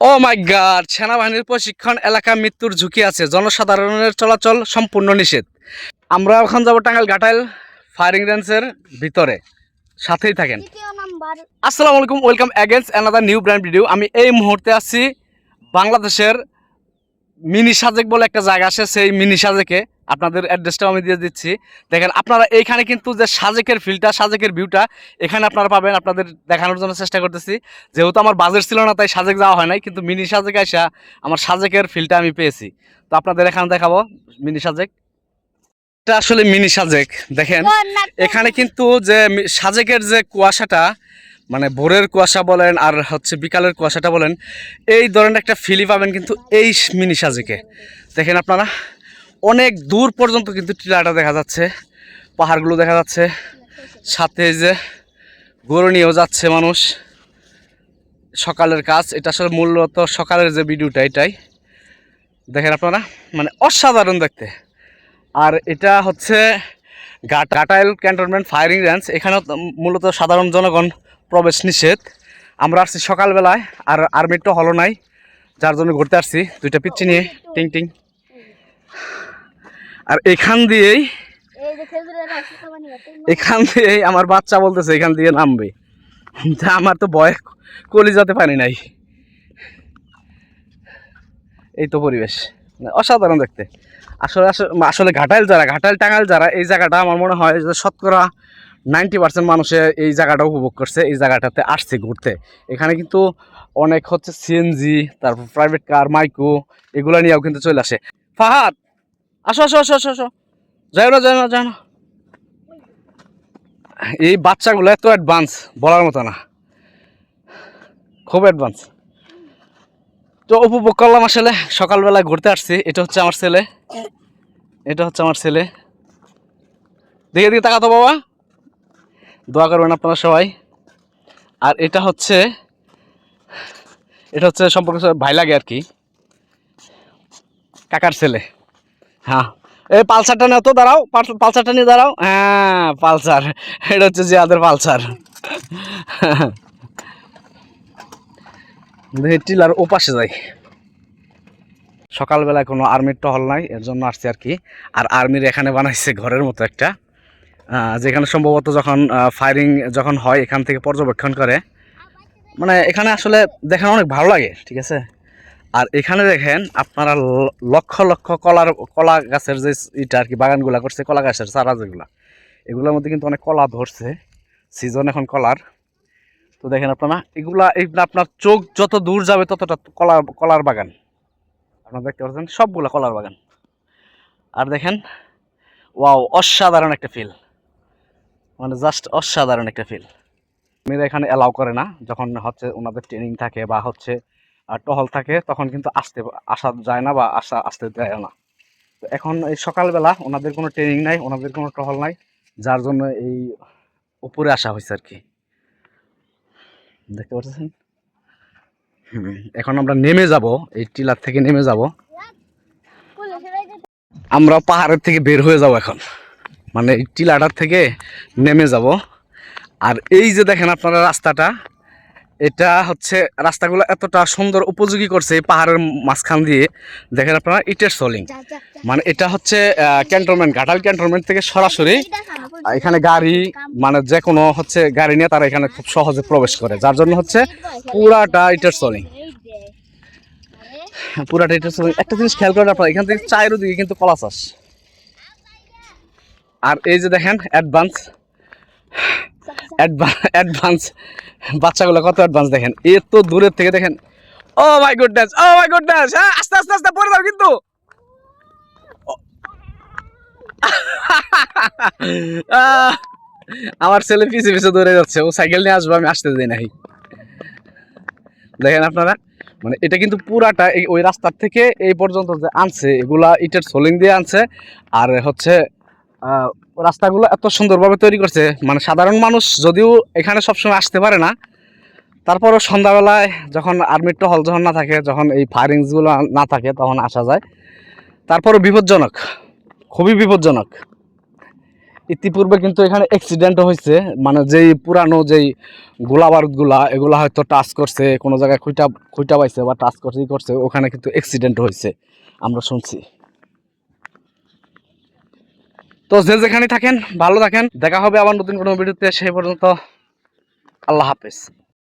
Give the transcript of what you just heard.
ও মাই god সেনাবাহিনীর প্রশিক্ষণ এলাকা মৃত্যুর ঝুঁকি আছে। জনসাধারণের চলাচল সম্পূর্ণ নিষেধ। আমরা এখন যাব টাঙ্গাইল ঘাটাইল ফায়ারিং রেঞ্জের ভিতরে। সাথেই থাকেন। আসসালামু আলাইকুম welcome again another new brand video আমি এই মুহূর্তে আছি বাংলাদেশের মিনি সাজেক বলে একটা জায়গা আছে সেই মিনি সাজেকে আপনাদের অ্যাড্রেসটাও আমি দিয়ে দিচ্ছি। দেখেন আপনারা এইখানে কিন্তু যে সাজেকের ফিলটা সাজেকের ভিউটা এখানে আপনারা পাবেন আপনাদের দেখানোর জন্য চেষ্টা করতেছি। যেহেতু আমার বাজেট ছিল না তাই সাজেক যাওয়া হয় নাই কিন্তু মিনি সাজেক আসা আমার সাজেকের ফিলটা আমি পেয়েছি। তো আপনাদের এখানে দেখাবো মিনি সাজেক। এটা আসলে মিনি সাজেক দেখেন। এখানে কিন্তু যে সাজেকের যে কুয়াশাটা মানে ভোরের কুয়াশা বলেন আর হচ্ছে বিকালের কুয়াশাটা বলেন এই ধরনের একটা ফিলি পাবেন কিন্তু এই মিনি সাজেকে। দেখেন আপনারা অনেক দূর পর্যন্ত কিন্তু টিলাটা দেখা যাচ্ছে, পাহাড়গুলো দেখা যাচ্ছে। সাথে যে গরু নিয়েও যাচ্ছে মানুষ। সকালের কাজ, এটা আসলে মূলত সকালের যে ভিডিওটা এটাই। দেখেন আপনারা মানে অসাধারণ দেখতে। আর এটা হচ্ছে ঘাটাইল ক্যান্টনমেন্ট ফায়ারিং রেঞ্জ। এখানে মূলত সাধারণ জনগণ প্রবেশ নিষেধ। আমরা আসছি সকালবেলায়, আর আর্মির তো হলো নাই, যার জন্য ঘুরতে আসছি। দুইটা পিচ্ছি নিয়ে, টিং টিং। আর এখান দিয়েই যে এখান দিয়েই আমার বাচ্চা বলতেছে এখান দিয়ে নামবে। তা আমার তো ভয় কলি যেতে পারি নাই। এই তো পরিবেশ। অসাধারণ দেখতে। আসলে আসলে- আসলে ঘাটাইল যারা ঘাটাইল টাঙ্গাইল যারা এই জায়গাটা আমার মনে হয় যে শতকরা নাইনটি পার্সেন্ট মানুষে এই জায়গাটা উপভোগ করছে এই জায়গাটাতে আসছে ঘুরতে। এখানে কিন্তু অনেক হচ্ছে সিএনজি তারপর প্রাইভেট কার মাইকো এগুলো নিয়েও কিন্তু চলে আসে। ফাহাদ আসো আসো আসো আসো আসো। যাই না যাই না যাই না। এই বাচ্চাগুলো এত অ্যাডভান্স বলার মতো না। খুব অ্যাডভান্স তো উপভোগ করলাম আসলে সকালবেলা ঘুরতে আসছি। এটা হচ্ছে আমার ছেলে। এটা হচ্ছে আমার ছেলে। দেখে দিকে তাকাতো বাবা। দোয়া করবেন আপনারা সবাই। আর এটা হচ্ছে এটা হচ্ছে সম্পর্কে ভাই লাগে আর কি। কাকার ছেলে। হ্যাঁ। এই পালসারটা নিয়ে তো, দাঁড়াও, পাল- পালসারটা নিয়ে দাঁড়াও। হ্যাঁ পালসার। এটা হচ্ছে জিয়াদের পালসার। টিলার ওপাশে যাই। সকালবেলায় কোনো আর্মির টহল নাই, এর জন্য আসছি আর কি। আর আর্মির এখানে বানাইছে ঘরের মতো একটা। যেখানে সম্ভবত যখন ফায়ারিং যখন হয়, এখান থেকে পর্যবেক্ষণ করে। মানে এখানে আসলে দেখানো অনেক ভালো লাগে, ঠিক আছে? আর এখানে দেখেন আপনারা লক্ষ লক্ষ কলার, কলা গাছের যে ইটা আর কি, বাগানগুলা করছে, কলা গাছের চারা যেগুলা, এগুলোর মধ্যে কিন্তু অনেক কলা ধরছে সিজন এখন কলার। তো দেখেন আপনারা, এগুলা এগুলা আপনার চোখ যত দূর যাবে ততটা কলা, কলার বাগান। আপনারা দেখতে পাচ্ছেন, সবগুলা কলার বাগান। আর দেখেন, ওয়াও, অসাধারণ একটা ফিল মানে জাস্ট অসাধারণ একটা ফিল মেয়েরা এখানে অ্যালাউ করে না, যখন হচ্ছে ওনাদের ট্রেনিং থাকে বা হচ্ছে আর টহল থাকে, তখন কিন্তু আসতে আসা যায় না বা আসা আসতে দেয় না। তো এখন এই সকালবেলা ওনাদের কোনো ট্রেনিং নাই, ওনাদের কোনো টহল নাই, যার জন্য এই উপরে আসা হয়েছে আর কি। দেখতে পাচ্ছেন? এখন আমরা নেমে যাব, এই টিলার থেকে নেমে যাব। আমরা পাহাড়ের থেকে বের হয়ে যাব এখন। মানে এই টিলাটার থেকে নেমে যাব। আর এই যে দেখেন আপনারা রাস্তাটা এটা হচ্ছে রাস্তাগুলো এতটা সুন্দর উপযোগী করছে পাহাড়ের মাঝখান দিয়ে। দেখেন আপনারা ইটের সলিং। মানে এটা হচ্ছে ক্যান্টনমেন্ট ঘাটাল ক্যান্টনমেন্ট থেকে সরাসরি। এখানে গাড়ি মানে যে কোনো হচ্ছে গাড়ি নিয়ে তারা এখানে খুব সহজে প্রবেশ করে। যার জন্য হচ্ছে পুরাটা ইটের সলিং। পুরাটা ইটের সলিং। একটা জিনিস খেয়াল করেন আপনারা এখান থেকে চায়ের দিকে কিন্তু কলা চাষ। আর এই যে দেখেন অ্যাডভান্স অ্যাডভান্স বাচ্চাগুলো কত অ্যাডভান্স দেখেন? এত দূরের থেকে দেখেন। ও my goodness oh my goodness হ্যাঁ আস্তে আস্তে আস্তে, পড়ে যাও কিন্তু। আমার ছেলে পিছে পিছে দৌড়ে যাচ্ছে, ও সাইকেল নিয়ে আসব, আমি আসতে দিই নাই। দেখেন আপনারা মানে এটা কিন্তু পুরাটা ওই রাস্তার থেকে এই পর্যন্ত যে আনছে, এগুলা ইটের সোলিং দিয়ে আনছে, আর হচ্ছে রাস্তাগুলো এত সুন্দরভাবে তৈরি করছে। মানে সাধারণ মানুষ যদিও এখানে সবসময় আসতে পারে না। তারপরও সন্ধ্যাবেলায় যখন আর্মির টহল যখন না থাকে, যখন এই ফায়ারিংসগুলো না থাকে, তখন আসা যায়। তারপরও বিপজ্জনক। খুবই বিপজ্জনক। ইতিপূর্বে কিন্তু এখানে অ্যাক্সিডেন্টও হয়েছে। মানে যেই পুরানো যেই গোলা বারুদগুলা এগুলা হয়তো টাচ করছে, কোনো জায়গায় খুঁটা খুঁটা পাইছে বা টাচ করছে করছে, ওখানে কিন্তু অ্যাক্সিডেন্ট হয়েছে। আমরা শুনছি। তো যে যেখানে থাকেন, ভালো থাকেন। দেখা হবে আবার নতুন কোনো ভিডিওতে, সেই পর্যন্ত আল্লাহ হাফেজ।